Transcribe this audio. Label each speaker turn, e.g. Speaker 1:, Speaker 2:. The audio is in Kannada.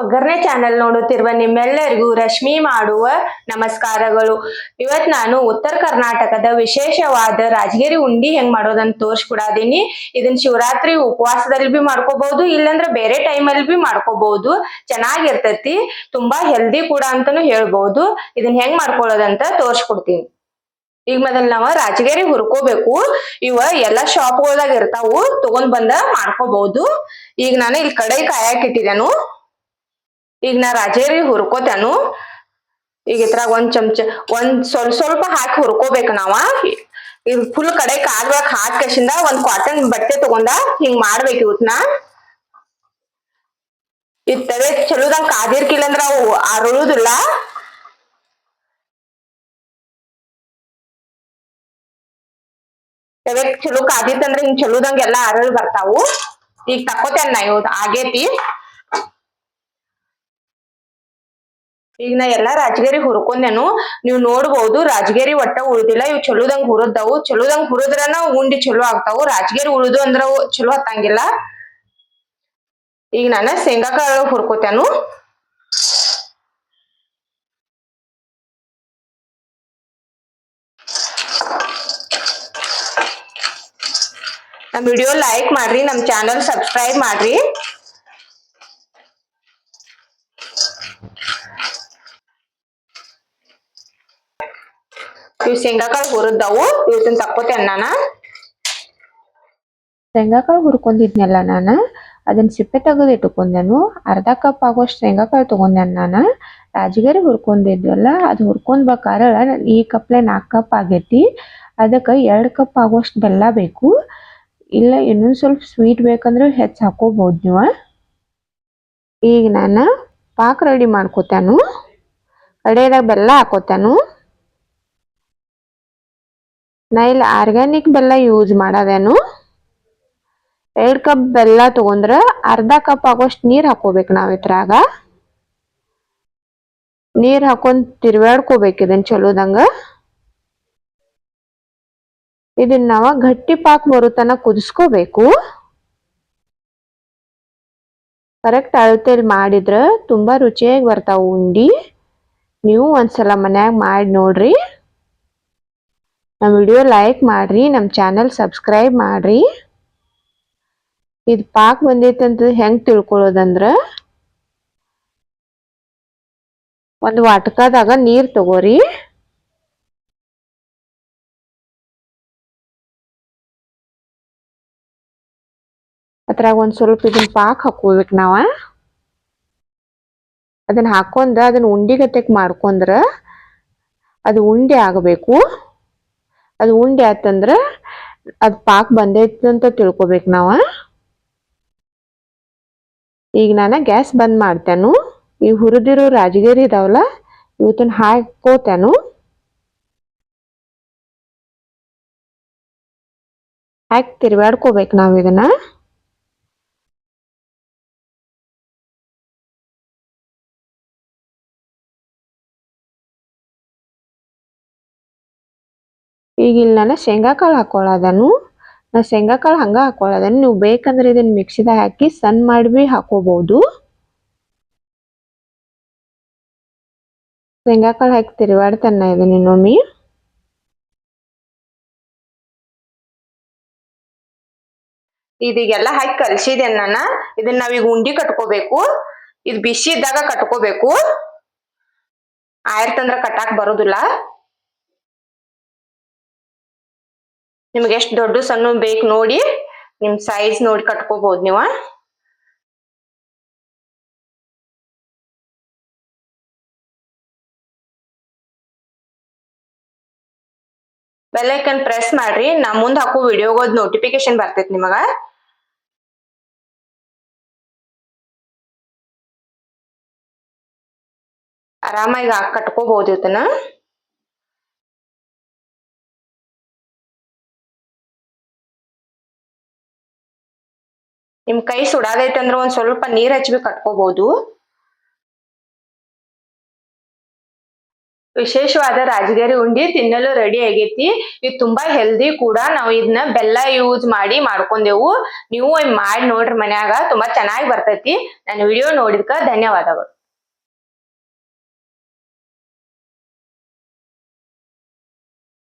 Speaker 1: ಒಗ್ಗರಣೆ ಚಾನೆಲ್ ನೋಡುತ್ತಿರುವ ನಿಮ್ಮೆಲ್ಲರಿಗೂ ರಶ್ಮಿ ಮಾಡುವ ನಮಸ್ಕಾರಗಳು. ಇವತ್ ನಾನು ಉತ್ತರ ಕರ್ನಾಟಕದ ವಿಶೇಷವಾದ ರಾಜಗಿರಿ ಉಂಡಿ ಹೆಂಗ್ ಮಾಡೋದಂತ ತೋರ್ಸ್ಕೊಡಾದೀನಿ. ಇದನ್ನ ಶಿವರಾತ್ರಿ ಉಪವಾಸದಲ್ಲಿ ಬಿ ಮಾಡ್ಕೋಬಹುದು ಇಲ್ಲಂದ್ರೆ ಬೇರೆ ಟೈಮಲ್ಲಿ ಬಿ ಮಾಡ್ಕೋಬಹುದು ಚೆನ್ನಾಗಿರ್ತೈತಿ, ತುಂಬಾ ಹೆಲ್ದಿ ಕೂಡ ಅಂತಾನು ಹೇಳ್ಬಹುದು ಇದನ್ನ ಹೆಂಗ್ ಮಾಡ್ಕೊಳ್ಳೋದಂತ ತೋರ್ಸ್ಕೊಡ್ತೀನಿ. ಈಗ ಮೊದಲ್ ನಾವ ರಾಜಗಿರಿ ಹುರ್ಕೋಬೇಕು. ಇವ ಎಲ್ಲಾ ಶಾಪ್ಗಳದಾಗ ಇರ್ತಾವು, ತಗೊಂಡ್ ಬಂದ ಮಾಡ್ಕೋಬಹುದು ಈಗ ನಾನು ಇಲ್ಲಿ ಕಡಾಯಿ ಕಾಯಕ್ ಇಟ್ಟಿದ್ದೇನು ಈಗ ನಾ ರಾಜೇರಿ ಹುರ್ಕೋತೇನು. ಈಗ ಇದ್ರಾಗ ಒಂದ್ ಚಮಚ, ಒಂದ್ ಸ್ವಲ್ಪ ಸ್ವಲ್ಪ ಹಾಕಿ ಹುರ್ಕೋಬೇಕ ನಾವ. ಈಗ ಫುಲ್ ಕಡೆ ಕಾದ್ವಾಗ ಕಶಿಂದ ಒಂದ್ ಕಾಟನ್ ಬಟ್ಟೆ ತಗೊಂಡ ಹಿಂಗ್ ಮಾಡ್ಬೇಕು ಇವತ್ನ. ಇದ್ ತಲೆ ಚಲೋದಂಗ್ ಕಾದಿರ್ಕಿಲ್ಲ ಅಂದ್ರ ಅವು ಅರಳುದಿಲ್ಲ. ತಲೆ ಚಲೋ ಕಾದಿತ್ತಂದ್ರ ಹಿಂಗ್ ಚಲೋದಂಗ್ ಎಲ್ಲಾ ಅರಳ್ ಬರ್ತಾವು. ಈಗ ತಕೋತೇನ್ ನಾ ಇವತ್ತು, ಆಗೇತಿ. ಈಗ ನಾ ಎಲ್ಲಾ ರಾಜಗಿರಿ ಹುರ್ಕೊಂಡೆನು. ನೀವು ನೋಡ್ಬೋದು ರಾಜಗಿರಿ ಒಟ್ಟ ಉಳ್ದಿಲ್ಲ, ಇವು ಚಲೋದಂಗ್ ಹುರದ್ದವು ಚಲೋದಂಗ್ ಹುರದ್ರನ ಉಂಡಿ ಚಲೋ ಆಗ್ತಾವು. ರಾಜಗಿರಿ ಉಳಿದು ಅಂದ್ರ ಚಲೋ ಹತ್ತಂಗಿಲ್ಲ. ಈಗ ನಾನು ಶೇಂಗಾ ಕಾಳು ಹುರ್ಕೋತೇನು. ನಮ್ ವಿಡಿಯೋ ಲೈಕ್ ಮಾಡ್ರಿ ನಮ್ ಚಾನಲ್ ಸಬ್ಸ್ಕ್ರೈಬ್ ಮಾಡ್ರಿ. ಇವ್ ಶೇಂಗಾಕಾಳು ಹುರಿದವು ತಕ್ಕೋತೆ
Speaker 2: ಶೇಂಗಾಕಾಳು ಹುರ್ಕೊಂಡಿದ್ನಲ್ಲ ನಾನು ಅದನ್ನ ಸಿಪ್ಪೆ ತೆಗೆದು ಇಟ್ಕೊಂಡೆನು, ಅರ್ಧ ಕಪ್ ಆಗುವಷ್ಟು ಶೇಂಗಾಕಾಳು ತಗೊಂಡೆ ನಾನು ರಾಜಗಿರಿ ಹುರ್ಕೊಂಡಿದ್ವಲ್ಲ, ಅದು ಹುರ್ಕೊಂಡ್ಬೇಕಾದ್ರೆ ಈ ಕಪ್ಲೆ ನಾಲ್ಕು ಕಪ್ ಆಗೈತಿ, ಅದಕ್ಕೆ ಎರಡು ಕಪ್ ಆಗುವಷ್ಟು ಬೆಲ್ಲ ಬೇಕು, ಇಲ್ಲ ಇನ್ನೊಂದು ಸ್ವಲ್ಪ ಸ್ವೀಟ್ ಬೇಕಂದ್ರೆ ಹೆಚ್ಚು ಹಾಕೋಬಹುದು ನೀವು? ಈಗ ನಾನು ಪಾಕ್ ರೆಡಿ ಮಾಡ್ಕೋತಾನು ಕಡೆಯದಾಗ ಬೆಲ್ಲ ಹಾಕೋತಾನು ನಾ ಇಲ್ಲಿ ಆರ್ಗ್ಯಾನಿಕ್ ಬೆಲ್ಲ ಯೂಸ್ ಮಾಡೋದೇನು? ಎರಡು ಕಪ್ ಬೆಲ್ಲ ತಗೊಂಡ್ರ ಅರ್ಧ ಕಪ್ ಆಗೋಷ್ಟು ನೀರು ಹಾಕೋಬೇಕು ನಾವು ಇದ್ರಾಗ. ನೀರು ಹಾಕೊಂಡ್ ತಿರ್ವಾಡ್ಕೋಬೇಕು ಇದನ್ನು ಚಲೋದಂಗ. ಇದನ್ನ ನಾವು ಗಟ್ಟಿ ಪಾಕ್ ಬರುತನ ಕುದಿಸ್ಕೋಬೇಕು. ಕರೆಕ್ಟ್ ಅಳತೆಯಲ್ಲಿ ಮಾಡಿದ್ರೆ ತುಂಬಾ ರುಚಿಯಾಗಿ ಬರ್ತಾವ ಉಂಡಿ. ನೀವು ಒಂದ್ಸಲ ಮನ್ಯಾಗ ಮಾಡಿ ನೋಡ್ರಿ. ನಮ್ಮ ವಿಡಿಯೋ ಲೈಕ್ ಮಾಡ್ರಿ, ನಮ್ಮ ಚಾನಲ್ ಸಬ್ಸ್ಕ್ರೈಬ್ ಮಾಡ್ರಿ. ಇದು ಪಾಕ್ ಬಂದೈತೆ ಅಂತ ಹೆಂಗ್ ತಿಳ್ಕೊಳ್ಳೋದಂದ್ರ, ಒಂದು ವಾಟಕದಾಗ ನೀರ್ ತಗೋರಿ. ಅದ್ರಾಗ ಒಂದ್ ಸ್ವಲ್ಪ ಇದನ್ನ ಪಾಕ್ ಹಾಕೋಬೇಕು ನಾವ. ಅದನ್ನ ಹಾಕೊಂಡ ಅದನ್ನ ಉಂಡಿ ಗತೆಕ್ ಮಾಡ್ಕೊಂಡ್ರ ಅದು ಉಂಡೆ ಆಗಬೇಕು. ಅದು ಉಂಡೆ ಆತಂದ್ರ ಅದ್ ಪಾಕ್ ಬಂದೈತಿ ಅಂತ ತಿಳ್ಕೊಬೇಕು ನಾವ. ಈಗ ನಾನು ಗ್ಯಾಸ್ ಬಂದ್ ಮಾಡ್ತೇನು. ಈ ಹುರಿದಿರೋ ರಾಜಗಿರಿ ಇದಾವಲ್ಲ ಇವತ್ತನ್ನ ಹಾಕೋತೇನು. ಹಾಕಿ ತಿರ್ಗಾಡ್ಕೋಬೇಕು ನಾವು ಇದನ್ನ. ಈಗ ಇಲ್ಲಿ ನಾನು ಶೇಂಗಾಕಾಳು ಹಾಕೊಳ್ಳೋದನು ನಾ ಶೇಂಗಾ ಕಾಳು ಹಂಗ ಹಾಕೊಳ್ಳೋದನ್ನು ನೀವು ಬೇಕಂದ್ರೆ ಇದನ್ನ ಮಿಕ್ಸಿದಾಗ ಹಾಕಿ ಸಣ್ಣ ಮಾಡಿ ಬಿ ಹಾಕೋಬಹುದು ಶೇಂಗಾ ಕಾಳು ಹಾಕಿ ತಿರುಗಾಡ್ತಾನೆ ಇದನ್ನು ಇನ್ನೊಮ್ಮೆ.
Speaker 1: ಇದೀಗೆಲ್ಲ ಹಾಕಿ ಕಲಸಿದೆ ನಾನು. ಇದನ್ನ ನಾವೀಗ ಉಂಡಿ ಕಟ್ಕೋಬೇಕು. ಇದು ಬಿಸಿ ಇದ್ದಾಗ ಕಟ್ಕೋಬೇಕು. ಆಯ್ತಂದ್ರ ಕಟ್ಟಾಕ್ ಬರೋದಿಲ್ಲ. ನಿಮ್ಗೆ ಎಷ್ಟು ದೊಡ್ಡ ಸಣ್ಣ ಬೇಕು ನೋಡಿ ನಿಮ್ ಸೈಜ್ ನೋಡಿ ಕಟ್ಕೋಬಹುದು ನೀವ. ಬೆಲ್ಲೈಕನ್ ಪ್ರೆಸ್ ಮಾಡ್ರಿ ನಾ ಮುಂದ್ ಹಾಕೋ ವಿಡಿಯೋಗದ್ ನೋಟಿಫಿಕೇಶನ್ ಬರ್ತೈತಿ ನಿಮಗ. ಆರಾಮಾಗಿ ಕಟ್ಕೋಬಹುದು ಇದನ್ನ. ನಿಮ್ ಕೈ ಸುಡಾದೈತೆ ಅಂದ್ರೆ ಒಂದ್ ಸ್ವಲ್ಪ ನೀರ್ ಹಚ್ಬಿ ಕಟ್ಕೋಬಹುದು ವಿಶೇಷವಾದ ರಾಜಗಿರಿ ಉಂಡಿ ತಿನ್ನಲು ರೆಡಿ ಆಗೈತಿ. ಇದು ತುಂಬಾ ಹೆಲ್ದಿ ಕೂಡ. ನಾವು ಇದನ್ನ ಬೆಲ್ಲ ಯೂಸ್ ಮಾಡಿ ಮಾಡ್ಕೊಂಡೆವು. ನೀವು ಮಾಡಿ ನೋಡ್ರಿ ಮನ್ಯಾಗ. ತುಂಬಾ ಚೆನ್ನಾಗಿ ಬರ್ತೈತಿ. ನನ್ನ ವಿಡಿಯೋ ನೋಡಿದ್ಕ ಧನ್ಯವಾದಗಳು.